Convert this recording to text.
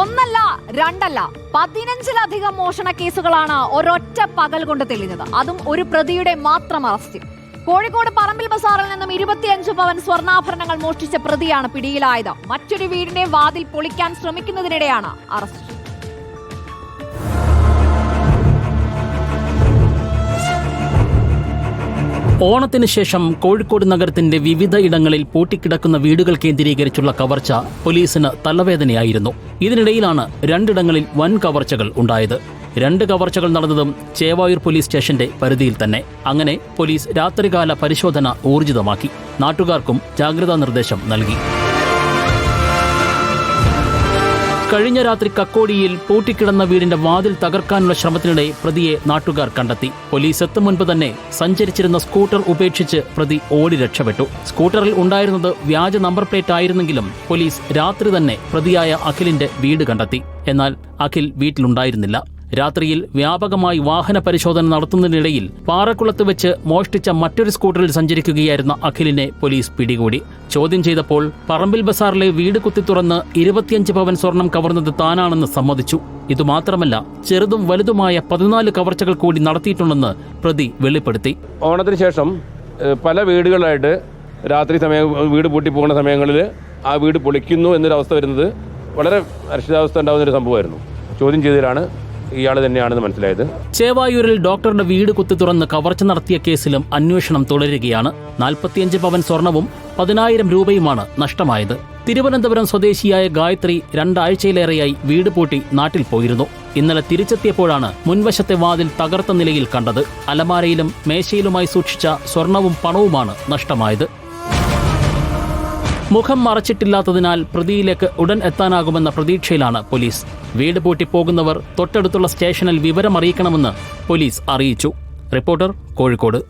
ഒന്നല്ല രണ്ടല്ല. പതിനഞ്ചിലധികം മോഷണ കേസുകളാണ് ഒരൊറ്റ പകൽ കൊണ്ട് തെളിഞ്ഞത്. അതും ഒരു പ്രതിയുടെ മാത്രം അറസ്റ്റ് കോഴിക്കോട് പറമ്പിൽ ബസാറിൽ നിന്നും ഇരുപത്തിയഞ്ച് പവൻ സ്വർണാഭരണങ്ങൾ മോഷ്ടിച്ച പ്രതിയാണ് പിടിയിലായത്. മറ്റൊരു വീടിന്റെ വാതിൽ പൊളിക്കാൻ ശ്രമിക്കുന്നതിനിടെയാണ് അറസ്റ്റ്. ഓണത്തിന് ശേഷം കോഴിക്കോട് നഗരത്തിന്റെ വിവിധ ഇടങ്ങളിൽ പൂട്ടിക്കിടക്കുന്ന വീടുകൾ കേന്ദ്രീകരിച്ചുള്ള കവർച്ച പോലീസിന് തലവേദനയായിരുന്നു. ഇതിനിടയിലാണ് രണ്ടിടങ്ങളിൽ വൻ കവർച്ചകൾ ഉണ്ടായത്. രണ്ട് കവർച്ചകൾ നടന്നതും ചേവായൂർ പോലീസ് സ്റ്റേഷന്റെ പരിധിയിൽ തന്നെ. അങ്ങനെ പോലീസ് രാത്രികാല പരിശോധന ഊർജിതമാക്കി. നാട്ടുകാർക്കും ജാഗ്രതാ നിർദ്ദേശം നൽകി. കഴിഞ്ഞ രാത്രി കക്കോടിയിൽ പൂട്ടിക്കിടന്ന വീടിന്റെ വാതിൽ തകർക്കാനുള്ള ശ്രമത്തിനിടെ പ്രതിയെ നാട്ടുകാർ കണ്ടെത്തി. പോലീസ് എത്തും മുൻപ് തന്നെ സഞ്ചരിച്ചിരുന്ന സ്കൂട്ടർ ഉപേക്ഷിച്ച് പ്രതി ഓടി രക്ഷപ്പെട്ടു. സ്കൂട്ടറിൽ ഉണ്ടായിരുന്നത് വ്യാജ നമ്പർ പ്ലേറ്റ് ആയിരുന്നെങ്കിലും പോലീസ് രാത്രി തന്നെ പ്രതിയായ അഖിലിന്റെ വീട് കണ്ടെത്തി. എന്നാൽ അഖിൽ വീട്ടിലുണ്ടായിരുന്നില്ല. രാത്രിയിൽ വ്യാപകമായി വാഹന പരിശോധന നടത്തുന്നതിനിടയിൽ പാറക്കുളത്ത് വെച്ച് മോഷ്ടിച്ച മറ്റൊരു സ്കൂട്ടറിൽ സഞ്ചരിക്കുകയായിരുന്ന അഖിലിനെ പോലീസ് പിടികൂടി. ചോദ്യം ചെയ്തപ്പോൾ പറമ്പിൽ ബസാറിലെ വീട് കുത്തി തുറന്ന് ഇരുപത്തിയഞ്ച് പവൻ സ്വർണം കവർന്നത് താനാണെന്ന് സമ്മതിച്ചു. ഇതുമാത്രമല്ല ചെറുതും വലുതുമായ പതിനാല് കവർച്ചകൾ കൂടി നടത്തിയിട്ടുണ്ടെന്ന് പ്രതി വെളിപ്പെടുത്തി. ഓണത്തിന് ശേഷം പല വീടുകളായിട്ട് രാത്രി സമയം വീട് പൂട്ടി പോകുന്ന സമയങ്ങളിൽ ആ വീട് പൊളിക്കുന്നു എന്നൊരു അവസ്ഥ വരുന്നത് വളരെ അരക്ഷിതാവസ്ഥ ഉണ്ടാകുന്ന ഒരു സംഭവമായിരുന്നു. ചോദ്യം ചെയ്തതിലാണ് ഇയാൾ തന്നെയാണെന്ന് മനസ്സിലായത്. ചേവായൂരിൽ ഡോക്ടറുടെ വീട് കുത്തി തുറന്ന് കവർച്ച നടത്തിയ കേസിലും അന്വേഷണം തുടരുകയാണ്. നാൽപ്പത്തിയഞ്ച് പവൻ സ്വർണവും പതിനായിരം രൂപയുമാണ് നഷ്ടമായത്. തിരുവനന്തപുരം സ്വദേശിയായ ഗായത്രി രണ്ടാഴ്ചയിലേറെയായി വീട് പൂട്ടി നാട്ടിൽ പോയിരുന്നു. ഇന്നലെ തിരിച്ചെത്തിയപ്പോഴാണ് മുൻവശത്തെ വാതിൽ തകർത്ത നിലയിൽ കണ്ടത്. അലമാരയിലും മേശയിലുമായി സൂക്ഷിച്ച സ്വർണവും പണവുമാണ് നഷ്ടമായത്. മുഖം മറച്ചിട്ടില്ലാത്തതിനാൽ പ്രതിയിലേക്ക് ഉടൻ എത്താനാകുമെന്ന പ്രതീക്ഷയിലാണ് പോലീസ്. വീട് പൂട്ടി പോകുന്നവർ തൊട്ടടുത്തുള്ള സ്റ്റേഷനിൽ വിവരമറിയിക്കണമെന്ന് പോലീസ് അറിയിച്ചു. റിപ്പോർട്ടർ കോഴിക്കോട്.